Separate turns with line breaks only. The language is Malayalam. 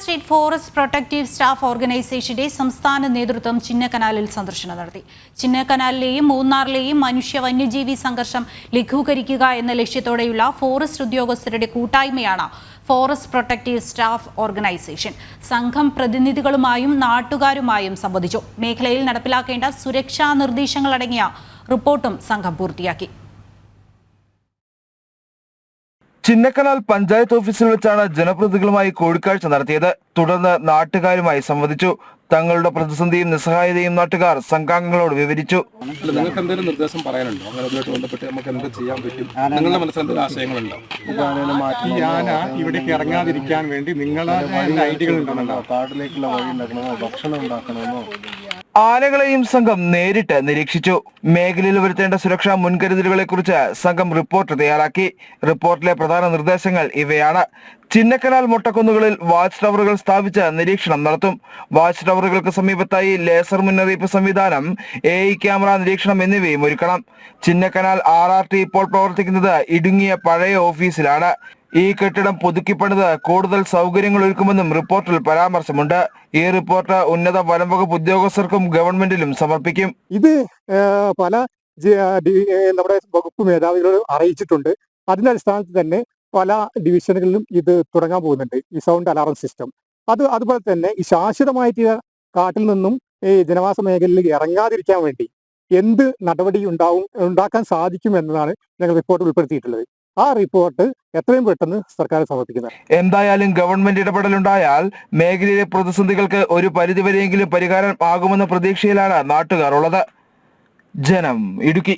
സ്റ്റേറ്റ് ഫോറസ്റ്റ് പ്രൊട്ടക്റ്റീവ് സ്റ്റാഫ് ഓർഗനൈസേഷന്റെ സംസ്ഥാന നേതൃത്വം ചിന്നക്കനാലിൽ സന്ദർശനം നടത്തി. ചിന്നക്കനാലിലെയും മൂന്നാറിലെയും മനുഷ്യ വന്യജീവി സംഘർഷം ലഘൂകരിക്കുക എന്ന ലക്ഷ്യത്തോടെയുള്ള ഫോറസ്റ്റ് ഉദ്യോഗസ്ഥരുടെ കൂട്ടായ്മയാണ് ഫോറസ്റ്റ് പ്രൊട്ടക്റ്റീവ് സ്റ്റാഫ് ഓർഗനൈസേഷൻ. സംഘം പ്രതിനിധികളുമായും നാട്ടുകാരുമായും സംവദിച്ചു. മേഖലയിൽ നടപ്പിലാക്കേണ്ട സുരക്ഷാ നിർദ്ദേശങ്ങളടങ്ങിയ റിപ്പോർട്ടും സംഘം പൂർത്തിയാക്കി.
ചിന്നക്കനാൽ പഞ്ചായത്ത് ഓഫീസിൽ വെച്ചാണ് ജനപ്രതിനിധികളുമായി കൂടിക്കാഴ്ച നടത്തിയത്. തുടർന്ന് നാട്ടുകാരുമായി സംവദിച്ചു. തങ്ങളുടെ പ്രതിസന്ധിയും നിസ്സഹായതയും നാട്ടുകാർ സംഘാംഗങ്ങളോട് വിവരിച്ചു.
നിങ്ങൾക്ക് എന്തെങ്കിലും നിർദ്ദേശം പറയാനുണ്ടോ? അങ്ങനെ ബന്ധപ്പെട്ട് നമുക്ക് എന്ത് ചെയ്യാൻ പറ്റും? നിങ്ങളുടെ മനസ്സിൽ എന്തെങ്കിലും ആശയങ്ങളുണ്ടോ?
ഈ ആന ഇവിടേക്ക് ഇറങ്ങാതിരിക്കാൻ വേണ്ടി നിങ്ങളുടെ ഐഡിയകൾ ഉണ്ടെന്നുണ്ടോ?
കാട്ടിലേക്കുള്ള വഴി ഉണ്ടാക്കണമോ? ഭക്ഷണം ഉണ്ടാക്കണമോ?
ആനകളെയും സംഘം നേരിട്ട് നിരീക്ഷിച്ചു. മേഖലയിൽ വരുത്തേണ്ട സുരക്ഷാ മുൻകരുതലുകളെ കുറിച്ച് സംഘം റിപ്പോർട്ട് തയ്യാറാക്കി. റിപ്പോർട്ടിലെ പ്രധാന നിർദ്ദേശങ്ങൾ ഇവയാണ്. ചിന്നക്കനാൽ മൊട്ടക്കുന്നുകളിൽ വാച്ച് ടവറുകൾ സ്ഥാപിച്ച് നിരീക്ഷണം നടത്തും. വാച്ച് ടവറുകൾക്ക് സമീപത്തായി ലേസർ മുന്നറിയിപ്പ് സംവിധാനം എ ഐ ക്യാമറ നിരീക്ഷണം എന്നിവയും ഒരുക്കണം. ചിന്നക്കനാൽ ആർ ആർ ടി ഇപ്പോൾ പ്രവർത്തിക്കുന്നത് ഇടുങ്ങിയ പഴയ ഓഫീസിലാണ്. ഈ കെട്ടിടം പുതുക്കിപ്പണിത് കൂടുതൽ സൗകര്യങ്ങൾ ഒരുക്കുമെന്നും റിപ്പോർട്ടിൽ പരാമർശമുണ്ട്. ഈ റിപ്പോർട്ട് ഉന്നത വനം വകുപ്പ് ഉദ്യോഗസ്ഥർക്കും ഗവൺമെന്റിലും സമർപ്പിക്കും.
ഇത് പല നമ്മുടെ വകുപ്പ് മേധാവികളോട് അറിയിച്ചിട്ടുണ്ട്. അതിന്റെ അടിസ്ഥാനത്തിൽ തന്നെ പല ഡിവിഷനുകളിലും ഇത് തുടങ്ങാൻ പോകുന്നുണ്ട്. ഈ സൗണ്ട് അലാറം സിസ്റ്റം. അത് അതുപോലെ തന്നെ ഈ ശാശ്വതമായിട്ട് കാട്ടിൽ നിന്നും ഈ ജനവാസ മേഖലയിലേക്ക് ഇറങ്ങാതിരിക്കാൻ വേണ്ടി എന്ത് നടപടി ഉണ്ടാവും ഉണ്ടാക്കാൻ സാധിക്കും എന്നതാണ് ഞങ്ങൾ റിപ്പോർട്ട് ഉൾപ്പെടുത്തിയിട്ടുള്ളത്. ആ റിപ്പോർട്ട് എത്രയും പെട്ടെന്ന് സർക്കാർ സമർപ്പിക്കുന്നത്.
എന്തായാലും ഗവൺമെന്റ് ഇടപെടലുണ്ടായാൽ മേഖലയിലെ പ്രതിസന്ധികൾക്ക് ഒരു പരിധിവരെയെങ്കിലും പരിഹാരം ആകുമെന്ന പ്രതീക്ഷയിലാണ് നാട്ടുകാർ ഉള്ളത്. ജനം ഇടുക്കി.